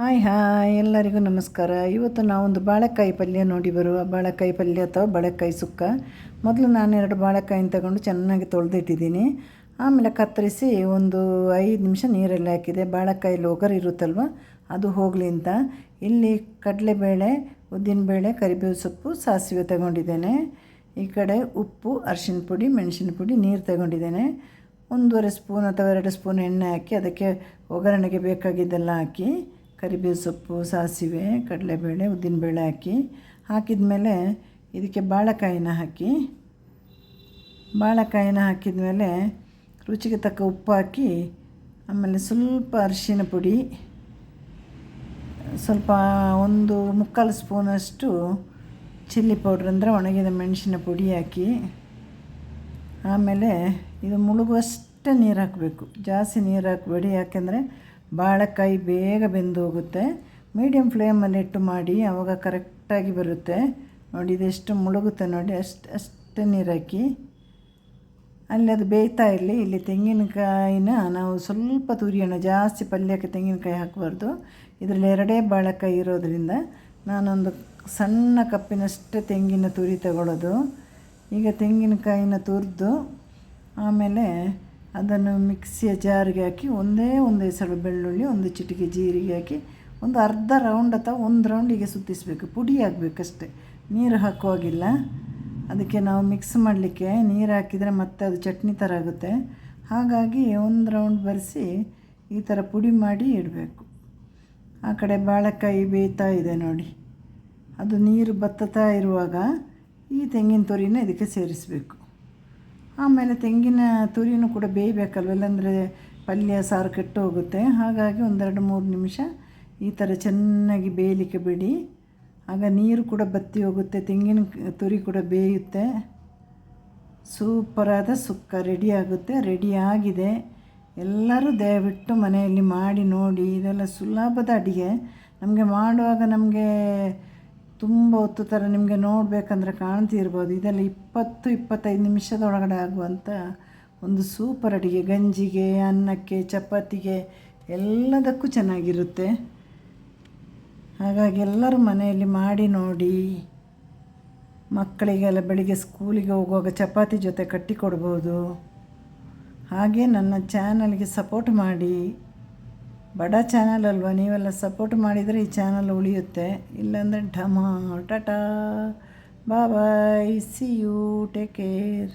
Hi hi, ಎಲ್ಲರಿಗೂ ನಮಸ್ಕಾರ. ಇವತ್ತು ನಾವೊಂದು ಬಾಳೆಕಾಯಿ ಪಲ್ಯ ನೋಡಿ ಬರುವ ಬಾಳೆಕಾಯಿ ಪಲ್ಯ ಅಥವಾ ಬಾಳೆಕಾಯಿ ಸುಕ್ಕ. ಮೊದಲು ನಾನು ಎರಡು ಬಾಳೆಕಾಯಿನ ತಗೊಂಡು ಚೆನ್ನಾಗಿ ತೊಳೆದಿಟ್ಟಿದ್ದೀನಿ. ಆಮೇಲೆ ಕತ್ತರಿಸಿ ಒಂದು ಐದು ನಿಮಿಷ ನೀರಲ್ಲಿ ಹಾಕಿದೆ. ಬಾಳೆಕಾಯಿ ಲೋಗರ್ ಇರುತ್ತಲ್ವ, ಅದು ಹೋಗಲಿ ಅಂತ. ಇಲ್ಲಿ ಕಡಲೆಬೇಳೆ, ಉದ್ದಿನಬೇಳೆ, ಕರಿಬೇವು ಸೊಪ್ಪು, ಸಾಸಿವೆ ತಗೊಂಡಿದ್ದೇನೆ. ಈ ಕಡೆ ಉಪ್ಪು, ಅರಿಶಿನ ಪುಡಿ, ಮೆಣಸಿನ ಪುಡಿ, ನೀರು ತಗೊಂಡಿದ್ದೇನೆ. ಒಂದೂವರೆ ಸ್ಪೂನ್ ಅಥವಾ ಎರಡು ಸ್ಪೂನ್ ಎಣ್ಣೆ ಹಾಕಿ ಅದಕ್ಕೆ ಒಗ್ಗರಣೆಗೆ ಬೇಕಾಗಿದ್ದೆಲ್ಲ ಹಾಕಿ ಕರಿಬೇವು ಸೊಪ್ಪು, ಸಾಸಿವೆ, ಕಡಲೆಬೇಳೆ, ಉದ್ದಿನಬೇಳೆ ಹಾಕಿ ಹಾಕಿದ ಮೇಲೆ ಇದಕ್ಕೆ ಬಾಳೆಕಾಯಿನ ಹಾಕಿ, ಬಾಳೆಕಾಯಿನ ಹಾಕಿದ ಮೇಲೆ ರುಚಿಗೆ ತಕ್ಕ ಉಪ್ಪು ಹಾಕಿ, ಆಮೇಲೆ ಸ್ವಲ್ಪ ಅರಿಶಿನ ಪುಡಿ, ಸ್ವಲ್ಪ ಒಂದು ಮುಕ್ಕಾಲು ಸ್ಪೂನಷ್ಟು ಚಿಲ್ಲಿ ಪೌಡ್ರ್ ಅಂದರೆ ಒಣಗಿದ ಮೆಣಸಿನ ಪುಡಿ ಹಾಕಿ, ಆಮೇಲೆ ಇದು ಮುಳುಗುವಷ್ಟೇ ನೀರು ಹಾಕಬೇಕು. ಜಾಸ್ತಿ ನೀರು ಹಾಕಬೇಡಿ, ಯಾಕೆಂದರೆ ಬಾಳೆಕಾಯಿ ಬೇಗ ಬೆಂದು ಹೋಗುತ್ತೆ ಮೀಡಿಯಮ್ ಫ್ಲೇಮಲ್ಲಿ ಇಟ್ಟು ಮಾಡಿ ಆವಾಗ ಕರೆಕ್ಟಾಗಿ ಬರುತ್ತೆ. ನೋಡಿ, ಇದೆಷ್ಟು ಮುಳುಗುತ್ತೆ ನೋಡಿ, ಅಷ್ಟು ಅಷ್ಟು ನೀರು ಹಾಕಿ ಅಲ್ಲಿ ಅದು ಬೇಯ್ತಾ ಇರಲಿ. ಇಲ್ಲಿ ತೆಂಗಿನಕಾಯಿನ ನಾವು ಸ್ವಲ್ಪ ತುರಿಯೋಣ, ಜಾಸ್ತಿ ಪಲ್ಯಕ್ಕೆ ತೆಂಗಿನಕಾಯಿ ಹಾಕಬಾರ್ದು. ಇದರಲ್ಲಿ ಎರಡೇ ಬಾಳೆಕಾಯಿ ಇರೋದರಿಂದ ನಾನೊಂದು ಸಣ್ಣ ಕಪ್ಪಿನಷ್ಟೇ ತೆಂಗಿನ ತುರಿ ತಗೊಳ್ಳೋದು. ಈಗ ತೆಂಗಿನಕಾಯಿನ ತುರಿದು, ಆಮೇಲೆ ಅದನ್ನು ಮಿಕ್ಸಿಯ ಜಾರಿಗೆ ಹಾಕಿ ಒಂದೇ ಒಂದು ಹೆಸರು ಬೆಳ್ಳುಳ್ಳಿ, ಒಂದು ಚಿಟಿಕೆ ಜೀರಿಗೆ ಹಾಕಿ ಒಂದು ಅರ್ಧ ರೌಂಡ್ ಅಥವಾ ಒಂದು ರೌಂಡಿಗೆ ಸುತ್ತಿಸಬೇಕು. ಪುಡಿ ಆಗಬೇಕಷ್ಟೆ. ನೀರು ಹಾಕುವಾಗಿಲ್ಲ. ಅದಕ್ಕೆ ನಾವು ಮಿಕ್ಸ್ ಮಾಡಲಿಕ್ಕೆ ನೀರು ಹಾಕಿದರೆ ಮತ್ತೆ ಅದು ಚಟ್ನಿ ಥರ ಆಗುತ್ತೆ. ಹಾಗಾಗಿ ಒಂದು ರೌಂಡ್ ಬರೆಸಿ ಈ ಥರ ಪುಡಿ ಮಾಡಿ ಇಡಬೇಕು. ಆ ಕಡೆ ಬಾಳೆಕಾಯಿ ಬೇಯ್ತಾ ಇದೆ ನೋಡಿ. ಅದು ನೀರು ಬತ್ತತಾ ಇರುವಾಗ ಈ ತೆಂಗಿನ ತುರಿನ ಇದಕ್ಕೆ ಸೇರಿಸಬೇಕು. ಆಮೇಲೆ ತೆಂಗಿನ ತುರಿನೂ ಕೂಡ ಬೇಯಬೇಕಲ್ವ? ಇಲ್ಲಾಂದರೆ ಪಲ್ಯ, ಸಾರು ಕೆಟ್ಟು ಹೋಗುತ್ತೆ ಹಾಗಾಗಿ ಒಂದೆರಡು ಮೂರು ನಿಮಿಷ ಈ ಥರ ಚೆನ್ನಾಗಿ ಬೇಯಲಿಕ್ಕೆ ಬಿಡಿ. ಆಗ ನೀರು ಕೂಡ ಬತ್ತಿ ಹೋಗುತ್ತೆ, ತೆಂಗಿನ ತುರಿ ಕೂಡ ಬೇಯುತ್ತೆ. ಸೂಪರಾದ ಸುಕ್ಕ ರೆಡಿ ಆಗಿದೆ. ಎಲ್ಲರೂ ದಯವಿಟ್ಟು ಮನೆಯಲ್ಲಿ ಮಾಡಿ ನೋಡಿ. ಇದೆಲ್ಲ ಸುಲಭದ ಅಡುಗೆ. ನಮಗೆ ಮಾಡುವಾಗ ನಮಗೆ ತುಂಬ ಹೊತ್ತು ಥರ ನಿಮಗೆ ನೋಡಬೇಕಂದ್ರೆ ಕಾಣ್ತಿರ್ಬೋದು. ಇದೆಲ್ಲ ಇಪ್ಪತ್ತು, ಇಪ್ಪತ್ತೈದು ನಿಮಿಷದೊಳಗಡೆ ಆಗುವಂಥ ಒಂದು ಸೂಪರ್ ಅಡುಗೆ. ಗಂಜಿಗೆ, ಅನ್ನಕ್ಕೆ, ಚಪಾತಿಗೆ ಎಲ್ಲದಕ್ಕೂ ಚೆನ್ನಾಗಿರುತ್ತೆ. ಹಾಗಾಗಿ ಎಲ್ಲರೂ ಮನೆಯಲ್ಲಿ ಮಾಡಿ ನೋಡಿ. ಮಕ್ಕಳಿಗೆಲ್ಲ ಬೆಳಿಗ್ಗೆ ಸ್ಕೂಲಿಗೆ ಹೋಗುವಾಗ ಚಪಾತಿ ಜೊತೆ ಕಟ್ಟಿ ಕೊಡ್ಬೋದು ಹಾಗೆ ನನ್ನ ಚಾನಲ್ಗೆ ಸಪೋರ್ಟ್ ಮಾಡಿ. ಬಡ ಚಾನಲ್ ಅಲ್ವಾ? ನೀವೆಲ್ಲ ಸಪೋರ್ಟ್ ಮಾಡಿದರೆ ಈ ಚಾನಲ್ ಉಳಿಯುತ್ತೆ. ಇಲ್ಲಾಂದರೆ ಢಮ, tata bye see you take care